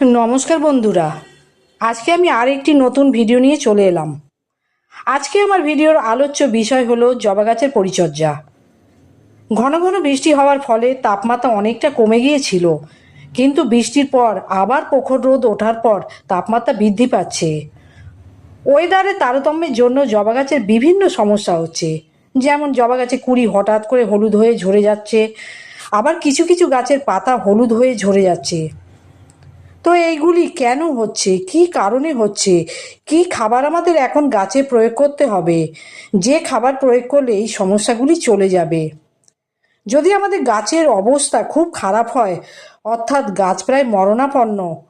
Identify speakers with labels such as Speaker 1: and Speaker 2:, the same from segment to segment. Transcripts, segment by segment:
Speaker 1: নমস্কার বন্ধুরা। আজকে আমি আর একটি নতুন ভিডিও নিয়ে চলে এলাম। আজকে আমার ভিডিওর আলোচ্য বিষয় হলো জবা গাছের পরিচর্যা। ঘন ঘন বৃষ্টি হওয়ার ফলে তাপমাত্রা অনেকটা কমে গিয়েছিল, কিন্তু বৃষ্টির পর আবার প্রখর রোদ ওঠার পর তাপমাত্রা বৃদ্ধি পাচ্ছে। ওয়েদারের তারতম্যের জন্য জবা গাছের বিভিন্ন সমস্যা হচ্ছে, যেমন জবা গাছে কুড়ি হঠাৎ করে হলুদ হয়ে ঝরে যাচ্ছে, আবার কিছু কিছু গাছের পাতা হলুদ হয়ে ঝরে যাচ্ছে। তো এইগুলি কেন হচ্ছে? কি কারণে হচ্ছে? কি খাবার আমাদের এখন গাছে প্রয়োগ করতে হবে? যে খাবার প্রয়োগ করলে এই সমস্যাগুলি চলে যাবে? যদি আমাদের গাছের অবস্থা খুব খারাপ হয়, অর্থাৎ গাছ প্রায় মরণাপন্ন,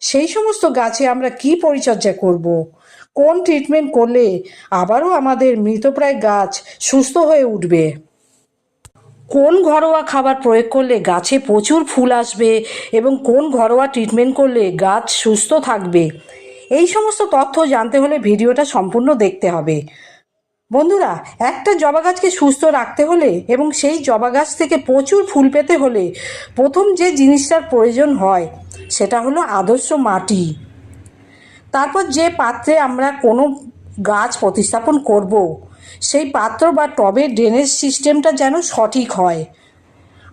Speaker 1: সেই সমস্ত গাছে আমরা কি পরিচর্যা করব। কোন ট্রিটমেন্ট করলে আবারও আমাদের মৃতপ্রায় গাছ সুস্থ হয়ে উঠবে? কোন ঘরোয়া খাবার প্রয়োগ করলে গাছে প্রচুর ফুল আসবে এবং কোন ঘরোয়া ট্রিটমেন্ট করলে গাছ সুস্থ থাকবে? এই সমস্ত তথ্য জানতে হলে ভিডিওটা সম্পূর্ণ দেখতে হবে। বন্ধুরা, একটা জবা গাছকে সুস্থ রাখতে হলে এবং সেই জবা গাছ থেকে প্রচুর ফুল পেতে হলে প্রথম যে জিনিসটার প্রয়োজন হয়, সেটা হলো আদর্শ মাটি। তারপর যে পাত্রে আমরা কোনো গাছ প্রতিস্থাপন করব সেই পাত্র বা টবের ড্রেনেজ সিস্টেমটা যেন সঠিক হয়।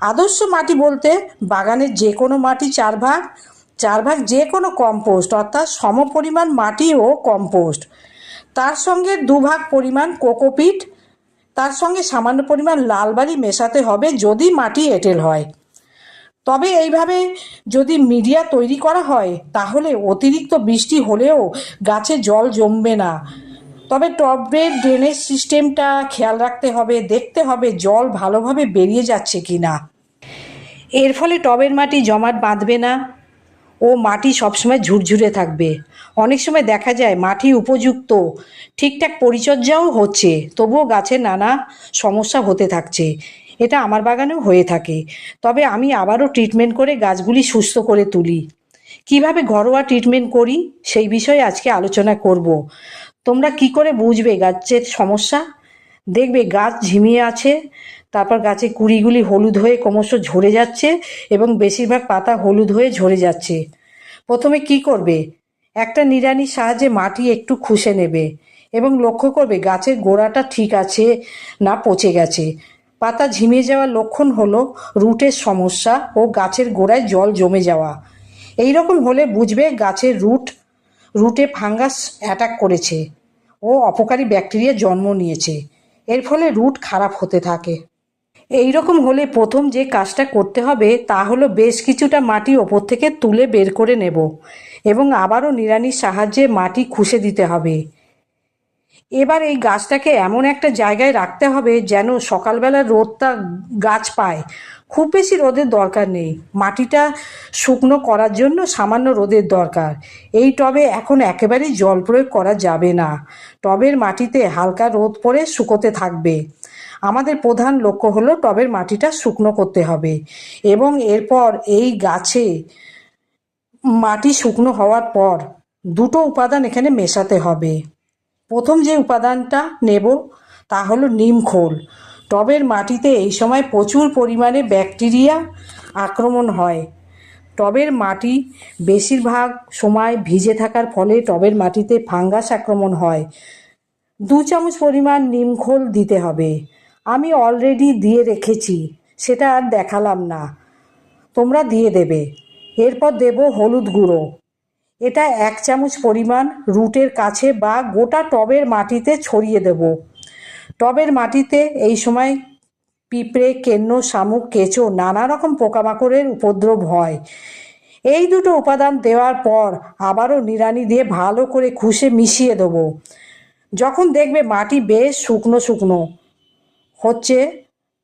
Speaker 1: আদর্শ মাটি বলতে বাগানের যে কোনো মাটি চার ভাগ চার ভাগ যে কোনো কম্পোস্ট অর্থাৎ সমপরিমাণ মাটি ও কম্পোস্ট তার সঙ্গে দুভাগ পরিমাণ কোকোপিট, তার সঙ্গে সামান্য পরিমাণ লাল বালি মেশাতে হবে যদি মাটি এঁটেল হয়। তবে এইভাবে যদি মিডিয়া তৈরি করা হয়, তাহলে অতিরিক্ত বৃষ্টি হলেও গাছে জল জমবে না। তবে টপ টবের ড্রেনেজ সিস্টেমটা খেয়াল রাখতে হবে, দেখতে হবে জল ভালোভাবে বেরিয়ে যাচ্ছে কি না এর ফলে টবের মাটি জমাট বাঁধবে না ও মাটি সবসময় ঝুরঝুরে থাকবে। অনেক সময় দেখা যায় মাটি উপযুক্ত, ঠিকঠাক পরিচর্যাও হচ্ছে, তবুও গাছের নানা সমস্যা হতে থাকছে। এটা আমার বাগানেও হয়ে থাকে। তবে আমি আবারও ট্রিটমেন্ট করে গাছগুলি সুস্থ করে তুলি। কীভাবে ঘরোয়া ট্রিটমেন্ট করি সেই বিষয়ে আজকে আলোচনা করব। তোমরা কি করে বুঝবে গাছের সমস্যা? দেখবে গাছ ঝিমিয়ে আছে, তারপর গাছে কুড়িগুলি হলুদ হয়ে ক্রমশ ঝরে যাচ্ছে এবং বেশিরভাগ পাতা হলুদ হয়ে ঝরে যাচ্ছে। প্রথমে কি করবে? একটা নিড়ানির সাহায্যে মাটি একটু খুশে নেবে এবং লক্ষ্য করবে গাছের গোড়াটা ঠিক আছে না পচে গেছে। পাতা ঝিমিয়ে যাওয়ার লক্ষণ হলো রুটের সমস্যা ও গাছের গোড়ায় জল জমে যাওয়া। এই রকম হলে বুঝবে গাছের রুট, রুটে ফাঙ্গাস অ্যাটাক করেছে। ও অপকারী ব্যাকটেরিয়া জন্ম নিয়েছে। এর ফলে রুট খারাপ হতে থাকে। এই রকম হলে প্রথম যে কাজটা করতে হবে তা হলো বেশ কিছুটা মাটি ওপর থেকে তুলে বের করে নেব এবং আবারও নিড়ানির সাহায্যে মাটি খুশে দিতে হবে। এবার এই গাছটাকে এমন একটা জায়গায় রাখতে হবে যেন সকালবেলা রোদটা গাছ পায়। খুব বেশি রোদের দরকার নেই। মাটিটা শুকনো করার জন্য সামান্য রোদের দরকার। এই টবে এখন একেবারেই জল প্রয়োগ করা যাবে না। টবের মাটিতে হালকা রোদ পড়ে শুকোতে থাকবে। আমাদের প্রধান লক্ষ্য হলো টবের মাটিটা শুকনো করতে হবে এবং এরপর এই গাছে মাটি শুকনো হওয়ার পর দুটো উপাদান এখানে মেশাতে হবে। প্রথম যে উপাদানটা নেব তা হলো নিমখোল টবের মাটিতে এই সময় প্রচুর পরিমাণে ব্যাকটেরিয়া আক্রমণ হয়। টবের মাটি বেশিরভাগ সময় ভিজে থাকার ফলে টবের মাটিতে ফাঙ্গাস আক্রমণ হয়। দু চামচ পরিমাণ নিমখোল দিতে হবে। আমি অলরেডি দিয়ে রেখেছি, সেটা আর দেখালাম না। তোমরা দিয়ে দেবে। এরপর দেব হলুদ গুঁড়ো। এটা এক চামচ পরিমাণ রুটের কাছে বা গোটা টবের মাটিতে ছড়িয়ে দেব। টবের মাটিতে এই সময় পিঁপড়ে, কেন্ন, শামুক, কেঁচো নানা রকম পোকামাকড়ের উপদ্রব হয়। এই দুটো উপাদান দেওয়ার পর আবারও নিড়ানি দিয়ে ভালো করে খুশে মিশিয়ে দেবো। যখন দেখবে মাটি বেশ শুকনো শুকনো হচ্ছে,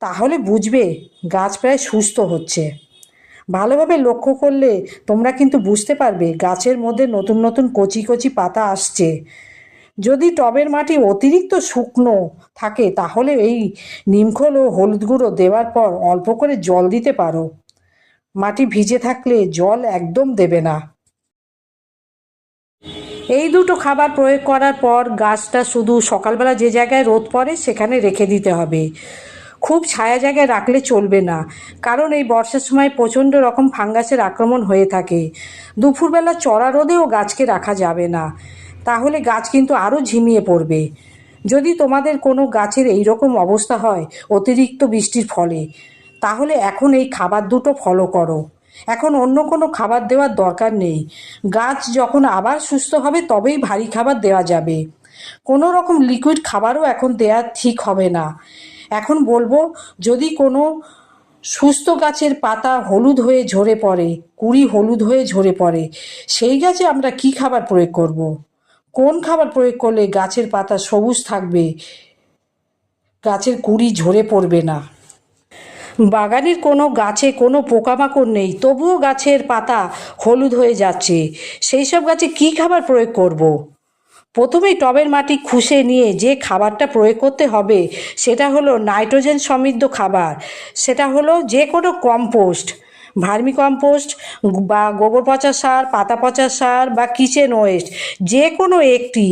Speaker 1: তাহলে বুঝবে গাছ প্রায় সুস্থ হচ্ছে। ভালোভাবে লক্ষ্য করলে তোমরা কিন্তু বুঝতে পারবে গাছের মধ্যে নতুন নতুন কচি কচি পাতা আসছে। যদি টবের মাটি অতিরিক্ত শুকনো থাকে, তাহলে এই নিমখোল ও হলুদ গুঁড়ো দেওয়ার পর অল্প করে জল দিতে পারো। মাটি ভিজে থাকলে জল একদম দেবে না। এই দুটো খাবার প্রয়োগ করার পর গাছটা শুধু সকালবেলা যে জায়গায় রোদ পড়ে, সেখানে রেখে দিতে হবে। খুব ছায়া জায়গায় রাখলে চলবে না, কারণ এই বর্ষার সময় প্রচণ্ড রকম ফাঙ্গাসের আক্রমণ হয়ে থাকে। দুপুরবেলা চড়া রোদেও গাছকে রাখা যাবে না। তাহলে গাছ কিন্তু আরও ঝিমিয়ে পড়বে। যদি তোমাদের কোনো গাছের এই রকম অবস্থা হয় অতিরিক্ত বৃষ্টির ফলে, তাহলে এখন এই খাবার দুটো ফলো করো। এখন অন্য কোনো খাবার দেওয়ার দরকার নেই। গাছ যখন আবার সুস্থ হবে, তবেই ভারী খাবার দেওয়া যাবে। কোনো রকম লিকুইড খাবারও এখন দেওয়া ঠিক হবে না। এখন বলব, যদি কোনো সুস্থ গাছের পাতা হলুদ হয়ে ঝরে পড়ে, কুড়ি হলুদ হয়ে ঝরে পড়ে, সেই গাছে আমরা কি খাবার প্রয়োগ করব। কোন খাবার প্রয়োগ করলে গাছের পাতা সবুজ থাকবে? গাছের কুড়ি ঝরে পড়বে না। বাগানের কোনো গাছে কোনো পোকামাকড় নেই, তবুও গাছের পাতা হলুদ হয়ে যাচ্ছে। সেই সব গাছে কী খাবার প্রয়োগ করব। প্রথমেই টবের মাটি খুশে নিয়ে যে খাবারটা প্রয়োগ করতে হবে, সেটা হলো নাইট্রোজেন সমৃদ্ধ খাবার। সেটা হলো যে কোনো কম্পোস্ট। ভার্মি কম্পোস্ট বা গোবর পচা সার, পাতা পচা সার বা কিচেন ওয়েস্ট যে কোনো একটি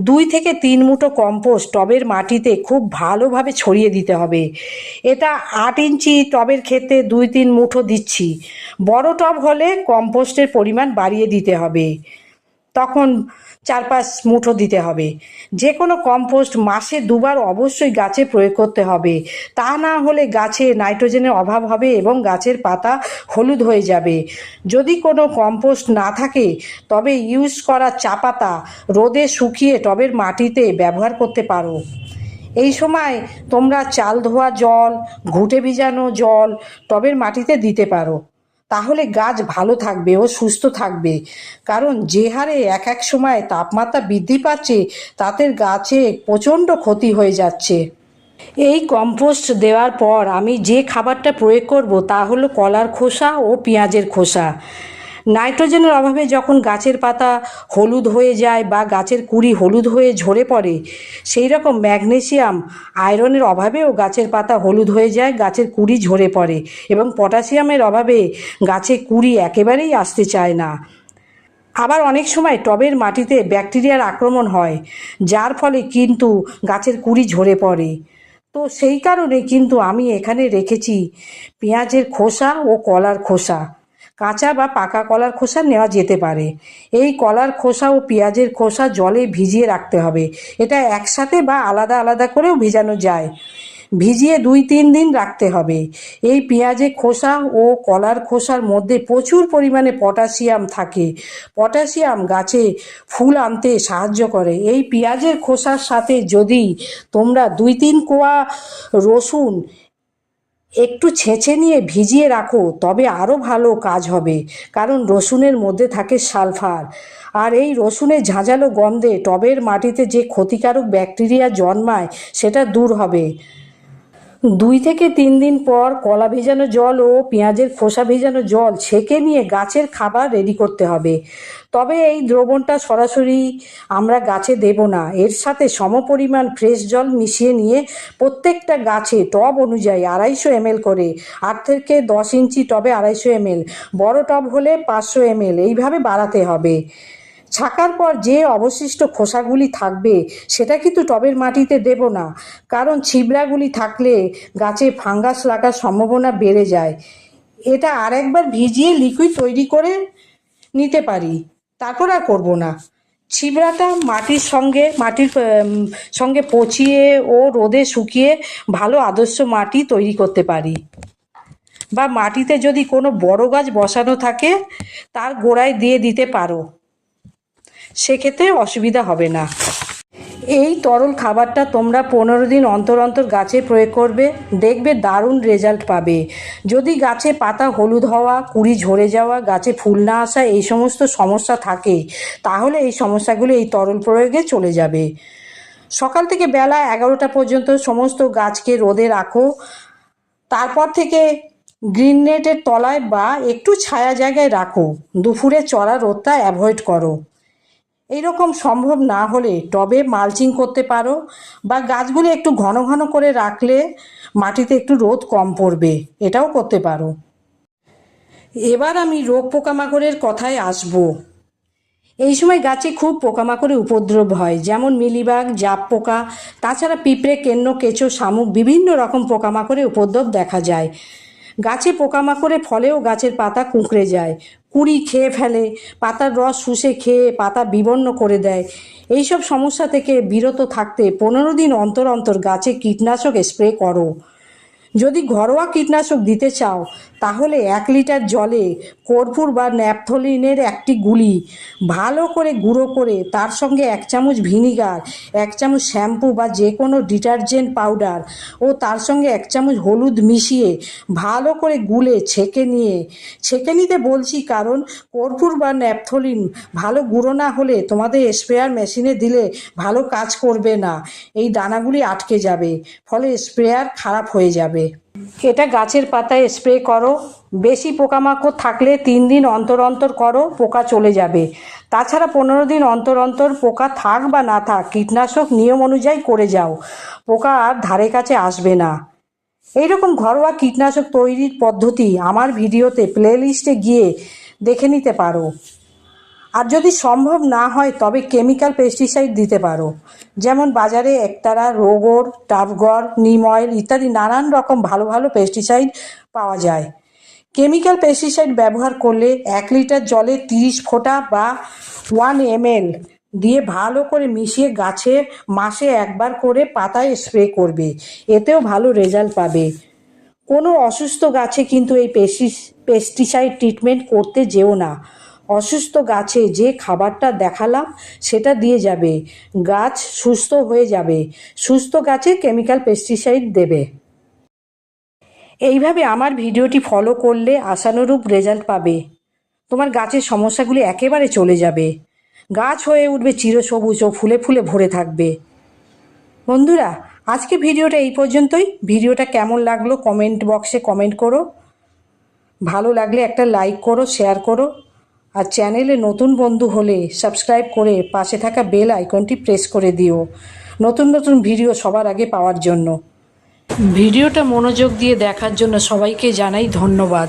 Speaker 1: দুই থেকে তিন মুঠো কম্পোস্ট টবের মাটিতে খুব ভালোভাবে ছড়িয়ে দিতে হবে। এটা আট ইঞ্চি টবের ক্ষেত্রে দুই তিন মুঠো দিচ্ছি। বড় টব হলে কম্পোস্টের পরিমাণ বাড়িয়ে দিতে হবে। তখন চার পাঁচ মুঠো দিতে হবে। যে কোনো কম্পোস্ট মাসে দুবার অবশ্যই গাছে প্রয়োগ করতে হবে। তা না হলে গাছে নাইট্রোজেনের অভাব হবে এবং গাছের পাতা হলুদ হয়ে যাবে। যদি কোনো কম্পোস্ট না থাকে, তবে ইউজ করা চা পাতা রোদে শুকিয়ে টবের মাটিতে ব্যবহার করতে পারো। এই সময় তোমরা চাল ধোয়া জল, ঘুঁটে ভিজানো জল টবের মাটিতে দিতে পারো। তাহলে গাছ ভালো থাকবে ও সুস্থ থাকবে। কারণ যে হারে এক এক সময় তাপমাত্রা বৃদ্ধি পাচ্ছে, তাতে গাছে প্রচণ্ড ক্ষতি হয়ে যাচ্ছে। এই কম্পোস্ট দেওয়ার পর আমি যে খাবারটা প্রয়োগ করব তা হলো কলার খোসা ও পেঁয়াজের খোসা। নাইট্রোজেনের অভাবে যখন গাছের পাতা হলুদ হয়ে যায় বা গাছের কুড়ি হলুদ হয়ে ঝরে পড়ে, সেই রকম ম্যাগনেসিয়াম আয়রনের অভাবেও গাছের পাতা হলুদ হয়ে যায়, গাছের কুড়ি ঝরে পড়ে এবং পটাশিয়ামের অভাবে গাছে কুড়ি একেবারেই আসতে চায় না। আবার অনেক সময় টবের মাটিতে ব্যাকটেরিয়ার আক্রমণ হয়, যার ফলে কিন্তু গাছের কুড়ি ঝরে পড়ে। তো সেই কারণে কিন্তু আমি এখানে রেখেছি পেঁয়াজের খোসা ও কলার খোসা। কাঁচা বা পাকা কলার খোসা নেওয়া যেতে পারে। এই কলার খোসা ও পেঁয়াজের খোসা জলে ভিজিয়ে রাখতে হবে। এটা একসাথে বা আলাদা আলাদা করেও ভেজানো যায়। ভিজিয়ে দুই তিন দিন রাখতে হবে। এই পেঁয়াজের খোসা ও কলার খোসার মধ্যে প্রচুর পরিমাণে পটাশিয়াম থাকে। পটাশিয়াম গাছে ফুল আনতে সাহায্য করে। এই পেঁয়াজের খোসার সাথে যদি তোমরা দুই তিন কোয়া রসুন একটু ছেঁচে নিয়ে ভিজিয়ে রাখো, তবে আরও ভালো কাজ হবে, কারণ রসুনের মধ্যে থাকে সালফার। আর এই রসুনের ঝাঁঝালো গন্ধে টবের মাটিতে যে ক্ষতিকারক ব্যাকটেরিয়া জন্মায়, সেটা দূর হবে। দুই থেকে তিন দিন পর কলা ভেজানো জল ও পেঁয়াজের খোসা ভেজানো জল ছেঁকে নিয়ে গাছের খাবার রেডি করতে হবে। তবে এই দ্রবণটা সরাসরি আমরা গাছে দেব না। এর সাথে সমপরিমাণ ফ্রেশ জল মিশিয়ে নিয়ে প্রত্যেকটা গাছে টব অনুযায়ী আড়াইশো এমএল করে, আট থেকে দশ ইঞ্চি টবে আড়াইশো এমএল, বড় টব হলে পাঁচশো এমএল, এইভাবে বাড়াতে হবে। ছাকার পর যে অবশিষ্ট খোসাগুলি থাকবে, সেটা কিন্তু টবের মাটিতে দেব না। কারণ ছিবড়াগুলি থাকলে গাছে ফাঙ্গাস লাগার সম্ভাবনা বেড়ে যায়। এটা আরেকবার ভিজিয়ে লিকুইড তৈরি করে নিতে পারি। তারপর আর করব না। ছিবড়াটা মাটির সঙ্গে মাটির সঙ্গে পচিয়ে ও রোদে শুকিয়ে ভালো আদর্শ মাটি তৈরি করতে পারি। বা মাটিতে যদি কোনো বড় গাছ বসানো থাকে, তার গোড়ায় দিয়ে দিতে পারো। সেক্ষেত্রে অসুবিধা হবে না। এই তরল খাবারটা তোমরা পনেরো দিন অন্তর অন্তর গাছে প্রয়োগ করবে, দেখবে দারুণ রেজাল্ট পাবে। যদি গাছে পাতা হলুদ হওয়া, কুড়ি ঝরে যাওয়া, গাছে ফুল না আসা এই সমস্ত সমস্যা থাকে, তাহলে এই সমস্যাগুলো এই তরল প্রয়োগে চলে যাবে। সকাল থেকে বেলা এগারোটা পর্যন্ত সমস্ত গাছকে রোদে রাখো। তারপর থেকে গ্রিন নেটের তলায় বা একটু ছায়া জায়গায় রাখো। দুপুরে চড়া রোদটা অ্যাভয়েড করো। এইরকম সম্ভব না হলে টবে মালচিং করতে পারো বা গাছগুলো একটু ঘন ঘন করে রাখলে মাটিতে একটু রোদ কম পড়বে, এটাও করতে পারো। এবার আমি রোগ পোকামাকড়ের কথায় আসব। এই সময় গাছে খুব পোকামাকড়ের উপদ্রব হয়, যেমন মিলিবাগ, জাপ পোকা, তাছাড়া পিঁপড়ে, কেন্ন, কেঁচো, শামুক বিভিন্ন রকম পোকামাকড়ের উপদ্রব দেখা যায়। গাছে পোকামাকড়ে ফলেও গাছের পাতা কুঁকড়ে যায়। কুড়ি খেয়ে ফেলে, পাতার রস শুষে খেয়ে পাতা বিবর্ণ করে দেয়। এইসব সমস্যা থেকে বিরত থাকতে পনেরো দিন অন্তর অন্তর গাছে কীটনাশক স্প্রে করো। যদি ঘরোয়া কীটনাশক দিতে চাও, তাহলে এক লিটার জলে কর্পূর বা ন্যাপথলিনের একটি গুলি, ভালো করে গুঁড়ো করে তার সঙ্গে এক চামচ ভিনিগার, এক চামচ শ্যাম্পু বা যে কোনো ডিটারজেন্ট পাউডার ও তার সঙ্গে এক চামচ হলুদ মিশিয়ে ভালো করে গুলে ছেঁকে নিয়ে, ছেঁকে নিতে বলছি কারণ কর্পূর বা ন্যাপথলিন ভালো গুঁড়ো না হলে তোমাদের স্প্রেয়ার মেশিনে দিলে ভালো কাজ করবে না। এই দানাগুলি আটকে যাবে, ফলে স্প্রেয়ার খারাপ হয়ে যাবে। এটা গাছের পাতায় স্প্রে করো। বেশি পোকামাকড় থাকলে তিন দিন অন্তর অন্তর করো, পোকা চলে যাবে। তাছাড়া পনেরো দিন অন্তর অন্তর পোকা থাক বা না থাক, কীটনাশক নিয়ম অনুযায়ী করে যাও। পোকা আর ধারে কাছে আসবে না। এইরকম ঘরোয়া কীটনাশক তৈরির পদ্ধতি আমার ভিডিওতে প্লেলিস্টে গিয়ে দেখে নিতে পারো। আর যদি সম্ভব না হয়, তবে কেমিক্যাল পেস্টিসাইড দিতে পারো। যেমন বাজারে একতারা, রোগর টাবগর নিম অয়েল ইত্যাদি নানান রকম ভালো ভালো পেস্টিসাইড পাওয়া যায়। কেমিক্যাল পেস্টিসাইড ব্যবহার করলে এক লিটার জলে তিরিশ ফোঁটা বা ওয়ান এমএল দিয়ে ভালো করে মিশিয়ে গাছে মাসে একবার করে পাতায় স্প্রে করবে। এতেও ভালো রেজাল্ট পাবে। কোনো অসুস্থ গাছে কিন্তু এই পেস্টিসাইড ট্রিটমেন্ট করতে যেও না। অসুস্থ গাছে যে খাবারটা দেখালাম, সেটা দিয়ে যাবে। গাছ সুস্থ হয়ে যাবে। সুস্থ গাছে কেমিক্যাল পেস্টিসাইড দেবে। এইভাবে আমার ভিডিওটি ফলো করলে আশানুরূপ রেজাল্ট পাবে। তোমার গাছের সমস্যাগুলি একেবারে চলে যাবে। গাছ হয়ে উঠবে চিরসবুজ ও ফুলে ফুলে ভরে থাকবে। বন্ধুরা, আজকে ভিডিওটা এই পর্যন্তই। ভিডিওটা কেমন লাগল কমেন্ট বক্সে কমেন্ট করো। ভালো লাগলে একটা লাইক করো শেয়ার করো। আর চ্যানেলে নতুন বন্ধু হলে সাবস্ক্রাইব করে পাশে থাকা বেল আইকনটি প্রেস করে দিও। নতুন নতুন ভিডিও সবার আগে পাওয়ার জন্য। ভিডিওটা মনোযোগ দিয়ে দেখার জন্য সবাইকে জানাই ধন্যবাদ।